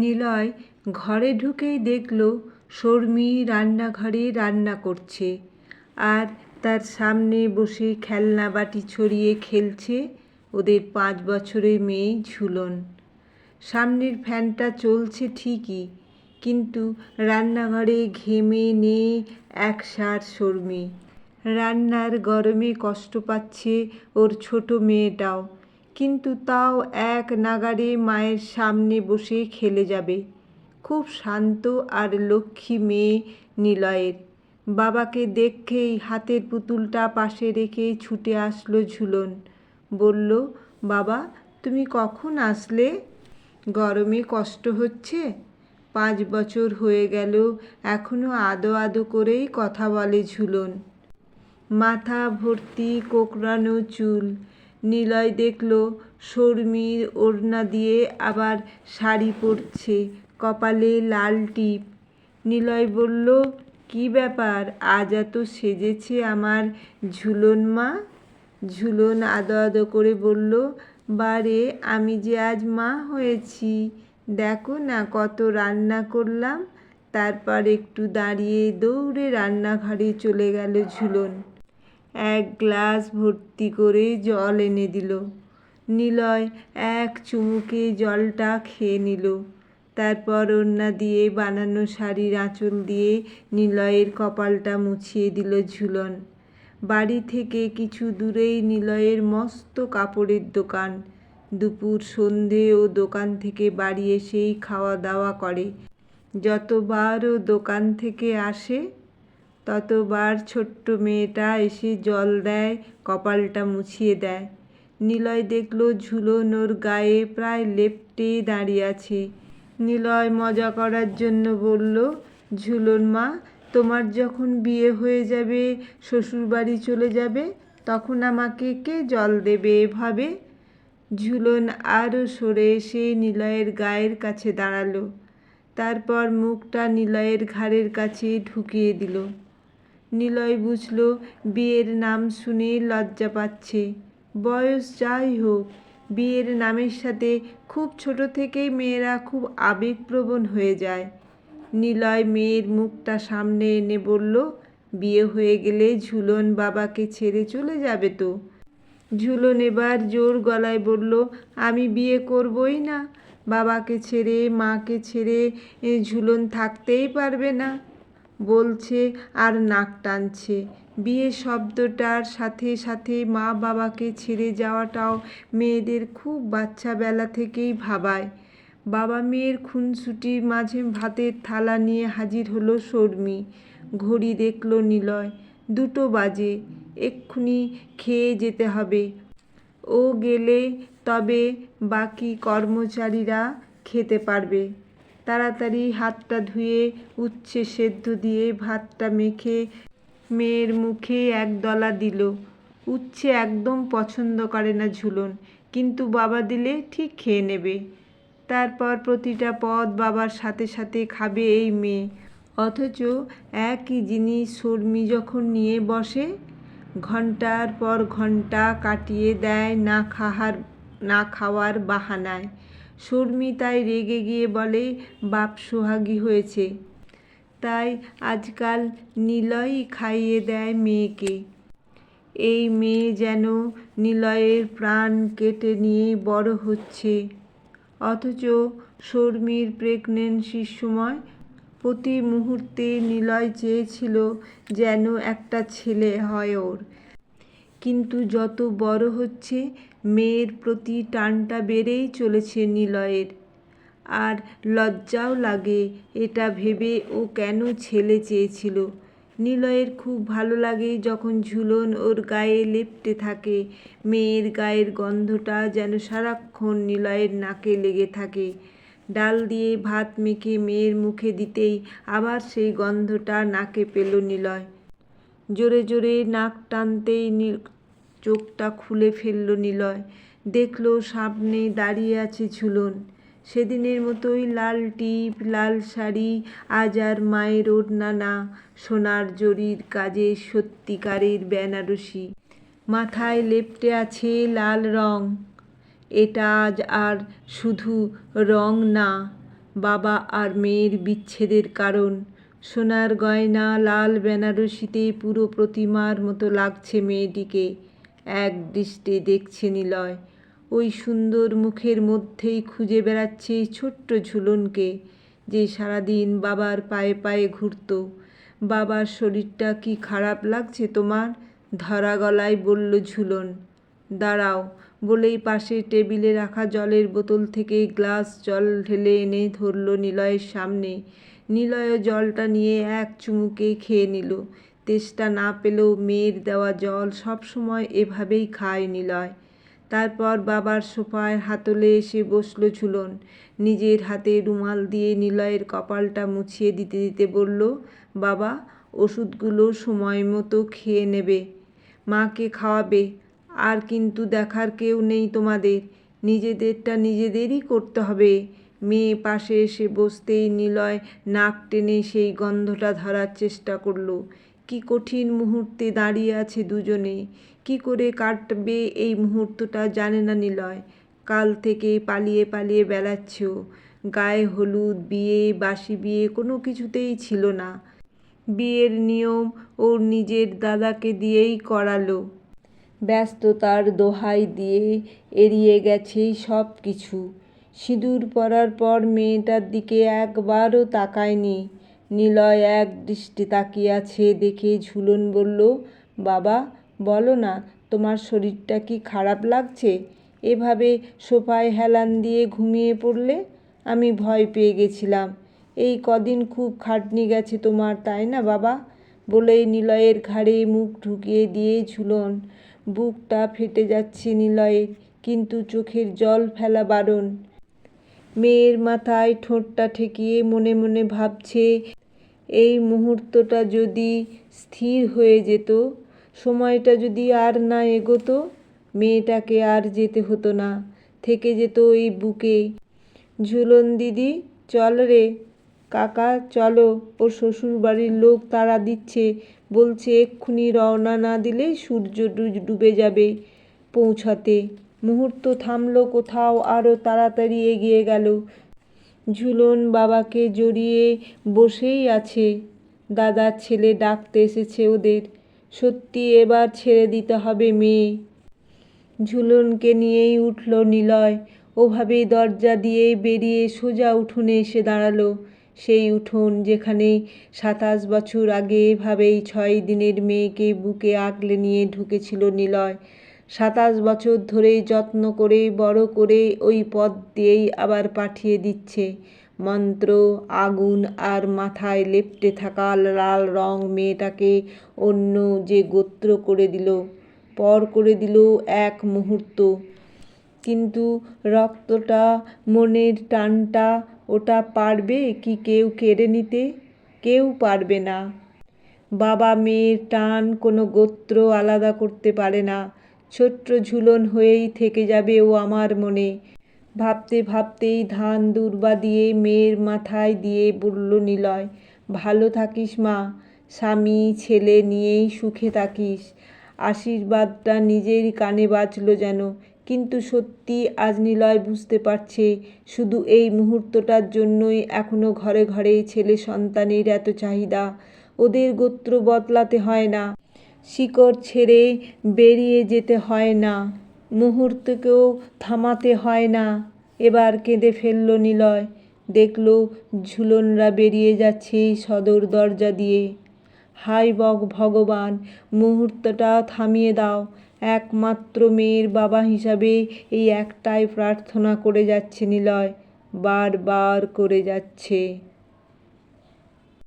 নিলয় ঘরে ঢুকেই দেখল শর্মি রান্নাঘরে রান্না করছে। আর তার সামনে বসে খেলনা বাটি ছড়িয়ে খেলছে ওদের পাঁচ বছরের মেয়ে ঝুলন। সামনের ফ্যানটা চলছে ঠিকই, কিন্তু রান্নাঘরে ঘেমে নিয়ে একসার শর্মি। রান্নার গরমে কষ্ট পাচ্ছে ওর ছোট মেয়েটাও। কিন্তু তাও এক নাগাড়ে মায়ের সামনে বসে খেলে যাবে। খুব শান্ত আর লক্ষ্মী মেয়ে নিলয়ের। বাবাকে দেখেই হাতের পুতুলটা পাশে রেখে ছুটে আসলো ঝুলন। বলল, বাবা, তুমি কখন আসলে? গরমে কষ্ট হচ্ছে? পাঁচ বছর হয়ে গেল, এখনও আদো আদো করেই কথা বলে ঝুলন। মাথা ভর্তি কোকড়ানো চুল। নিলয় দেখল, শর্মির ওড়না দিয়ে আবার শাড়ি পরছে, কপালে লাল টিপ। নিলয় বলল, কি ব্যাপার? আজ এত সেজেছে আমার ঝুলন মা? ঝুলন আদো আদো করে বলল, বারে, আমি যে আজ মা হয়েছি, দেখো না কত রান্না করলাম। তারপর একটু দাঁড়িয়ে দৌড়ে রান্নাঘরে চলে গেল ঝুলন। এক গ্লাস ভর্তি করে জল এনে দিল। নিলয় এক চুমুকে জলটা খেয়ে নিল। তারপর ওড়না দিয়ে বানানো শাড়ির আঁচল দিয়ে নিলয়ের কপালটা মুছিয়ে দিল ঝুলন। বাড়ি থেকে কিছু দূরেই নিলয়ের মস্ত কাপড়ের দোকান। দুপুর, সন্ধে ও দোকান থেকে বাড়ি এসেই খাওয়া দাওয়া করে। যতবার ও দোকান থেকে আসে ততবার ছোট্ট মেয়েটা এসে জল দেয়, কপালটা মুছিয়ে দেয়। নিলয় দেখল ঝুলন ওর গায়ে প্রায় লেপ্টে দাঁড়িয়ে আছে। নিলয় মজা করার জন্য বলল, ঝুলন মা, তোমার যখন বিয়ে হয়ে যাবে, শ্বশুরবাড়ি চলে যাবে, তখন আমাকে কে জল দেবে এভাবে? ঝুলন আরও সরে এসে নিলয়ের গায়ের কাছে দাঁড়াল। তারপর মুখটা নিলয়ের ঘাড়ের কাছে ঢুকিয়ে দিল। নিলয় বুঝল, বিয়ের নাম শুনে লজ্জা পাচ্ছে। বয়স যাই হোক, বিয়ের নামের সাথে খুব ছোট থেকেই মেয়েরা খুব আবেগপ্রবণ হয়ে যায়। নিলয় মেয়ের মুখটা সামনে এনে বলল, বিয়ে হয়ে গেলে ঝুলন বাবাকে ছেড়ে চলে যাবে তো? ঝুলন এবার জোর গলায় বলল, আমি বিয়ে করবই না। বাবাকে ছেড়ে, মাকে ছেড়ে ঝুলন থাকতেই পারবে না। বলছে আর নাক টানছে। বিয়ে শব্দটার সাথে সাথে মা বাবাকে ছেড়ে যাওয়াটাও মেয়েদের খুব বাচ্চাবেলা থেকেই ভাবায়। বাবা মেয়ের খুনসুটির মাঝে ভাতের থালা নিয়ে হাজির হলো শর্মি। ঘড়ি দেখল নিলয়। দুটো বাজে। এক্ষুনি খেয়ে যেতে হবে। ও গেলে তবে বাকি কর্মচারীরা খেতে পারবে। তাড়াতাড়ি হাতটা ধুয়ে, উচ্ছে সেদ্ধ দিয়ে ভাতটা মেখে মেয়ের মুখে এক দলা দিল। উচ্ছে একদম পছন্দ করে না ঝুলন, কিন্তু বাবা দিলে ঠিক খেয়ে নেবে। তারপর প্রতিটা পদ বাবার সাথে সাথে খাবে এই মেয়ে। অথচ একই জিনিস শর্মি যখন নিয়ে বসে, ঘণ্টার পর ঘণ্টা কাটিয়ে দেয় না খাহার, না খাওয়ার বাহানায়। শর্মি তাই রেগে গিয়ে বলে, বাপ সোহাগী হয়েছে। তাই আজকাল নিলয়ই খাইয়ে দেয় মেয়েকে। এই মেয়ে যেন নিলয়ের প্রাণ কেটে নিয়ে বড় হচ্ছে। অথচ শর্মির প্রেগনেন্সির সময় প্রতি মুহূর্তে নিলয় চেয়েছিল যেন একটা ছেলে হয় ওর। কিন্তু যত বড় হচ্ছে মেয়ের প্রতি টানটা বেড়েই চলেছে নিলয়ের। আর লজ্জাও লাগে এটা ভেবে ও কেন ছেলে চেয়েছিল। নিলয়ের খুব ভালো লাগে যখন ঝুলন ওর গায়ে লেপ্টে থাকে। মেয়ের গায়ের গন্ধটা যেন সারাক্ষণ নিলয়ের নাকে লেগে থাকে। ডাল দিয়ে ভাত মেখে মেয়ের মুখে দিতেই আবার সেই গন্ধটা নাকে পেল নিলয়। জোরে জোরে নাক টানতেই চোখটা খুলে ফেলল নিলয়। দেখল সামনে দাঁড়িয়ে আছে ঝুলন। সেদিনের মতোই লাল টিপ, লাল শাড়ি, আজ আর মায়ের ওড়না না। সোনার জরির কাজে সত্যিকারের বেনারসি। মাথায় লেপ্টে আছে লাল রং। এটা আজ আর শুধু রং না, বাবা আর মেয়ের বিচ্ছেদের কারণ। সোনার গয়না লাল বেনারসিতে পুরো প্রতিমার মতো লাগছে মেয়েটিকে। এক দৃষ্টে দেখছে নিলয়। ওই সুন্দর মুখের মধ্যেই খুঁজে বেড়াচ্ছে ছোট্ট ঝুলনকে যে সারাদিন বাবার পায়ে পায়ে ঘুরতো। বাবার শরীরটা কি খারাপ লাগছে তোমার? ধরা গলায় বলল ঝুলন। দাঁড়াও, বলেই পাশে টেবিলে রাখা জলের বোতল থেকে গ্লাস জল ঢেলে এনে ধরল নিলয়ের সামনে। নিলয় জলটা নিয়ে এক চুমুকে খেয়ে নিল। তেষ্টা না পেলেও মেয়ের দেওয়া জল সবসময় এভাবেই খায় নিলয়। তারপর বাবার সোফায় হাতলে এসে বসল ঝুলন। নিজের হাতে রুমাল দিয়ে নিলয়ের কপালটা মুছিয়ে দিতে দিতে বলল, বাবা, ওষুধগুলো সময় মতো খেয়ে নেবে। মাকে খাওয়াবে। আর কিন্তু দেখার কেউ নেই তোমাদের। নিজেদেরটা নিজেদেরই করতে হবে। মেয়ে পাশে এসে বসতেই নিলয় নাক টেনে সেই গন্ধটা ধরার চেষ্টা করল। কি কঠিন মুহূর্তে দাঁড়িয়ে আছে দুজনে? কি করে কাটবে এই মুহূর্তটা জানে না নিলয়। কাল থেকে পালিয়ে পালিয়ে বেড়াচ্ছে। গায়ে হলুদ, বিয়ে, বাসি বিয়ে কোনো কিছুতেই ছিল না। বিয়ের নিয়ম ওর নিজের দাদাকে দিয়েই করালো। ব্যস্ততার দোহাই দিয়ে এড়িয়ে গেছে সব কিছু। সিঁদুর পরার পর মেয়েটার দিকে একবারও তাকায়নি। নিলয় এক দৃষ্টি তাকিয়ে আছে দেখে ঝুলন বলল, বাবা, বলো না, তোমার শরীরটা কি খারাপ লাগছে? এভাবে সোফায় হেলান দিয়ে ঘুমিয়ে পড়লে আমি ভয় পেয়ে গেছিলাম। এই কদিন খুব খাটনি গেছে তোমার, তাই না বাবা? বলেই নিলয়ের ঘাড়ে মুখ ঢুকিয়ে দিয়ে ঝুলন। বুকটা ফেটে যাচ্ছে নিলয়ের, কিন্তু চোখের জল ফেলা বারণ। মেয়ের মাথায় ঠোঁটটা ঠেকিয়ে মনে মনে ভাবছে এই মুহূর্তটা যদি স্থির হয়ে যেত, সময়টা যদি আর না এগোতো, মেয়েটাকে আর যেতে হতো না। থেকে যেত এই বুকে। ঝুলন দিদি, চল রে। কাকা, চলো। ওর শ্বশুর বাড়ির লোক তারা দিচ্ছে। বলছে এক্ষুনি রওনা না দিলে সূর্য ডুবে যাবে পৌঁছাতে। মুহূর্ত থামলো কোথাও আরও তাড়াতাড়ি এগিয়ে গেল। ঝুলন বাবাকে জড়িয়ে বসেই আছে। দাদার ছেলে ডাকতে এসেছে ওদের। সত্যি এবার ছেড়ে দিতে হবে মেয়ে। ঝুলনকে নিয়েই উঠল নিলয়। ওভাবেই দরজা দিয়ে বেরিয়ে সোজা উঠোনে এসে দাঁড়াল। সেই উঠোন যেখানে সাতাশ বছর আগে এভাবেই ছয় দিনের মেয়েকে বুকে আগলে নিয়ে ঢুকেছিল নিলয়। সাতাশ বছর ধরেই যত্ন করে বড় করে ওই পথ দিয়েই আবার পাঠিয়ে দিচ্ছে। মন্ত্র, আগুন আর মাথায় লেপ্টে থাকা লাল রং মেয়েটাকে অন্য যে গোত্র করে দিল, পর করে দিল এক মুহূর্ত। কিন্তু রক্তটা, মনের টানটা, ওটা পারবে কি কেউ কেড়ে নিতে? কেউ পারবে না। বাবা মেয়ের টান কোনো গোত্র আলাদা করতে পারে না। ছোট্ট ঝুলন হয়েই থেকে যাবে ও আমার মনে। ভাবতে ভাবতেই ধান দুর্বা দিয়ে মেয়ের মাথায় দিয়ে বলল নিলয়, ভালো থাকিস মা, স্বামী, ছেলে নিয়েই সুখে থাকিস। আশীর্বাদটা নিজের কানে বাজলো যেন, কিন্তু সত্যি আজ নিলয় বুঝতে পারছে শুধু এই মুহূর্তটার জন্যই এখনও ঘরে ঘরে ছেলে সন্তানের এত চাহিদা। ওদের গোত্র বদলাতে হয় না। শিকড় ছেড়ে বেরিয়ে যেতে হয় না, মুহূর্তকেও থামাতে হয় না। এবার কেঁদে ফেলল নিলয়, দেখল ঝুলনরা বেরিয়ে যাচ্ছে সদর দরজা দিয়ে। হাই বক ভগবান, মুহূর্তটা থামিয়ে দাও। একমাত্র মেয়ের বাবা হিসাবে এই একটাই প্রার্থনা করে যাচ্ছে নিলয়, বারবার করে যাচ্ছে।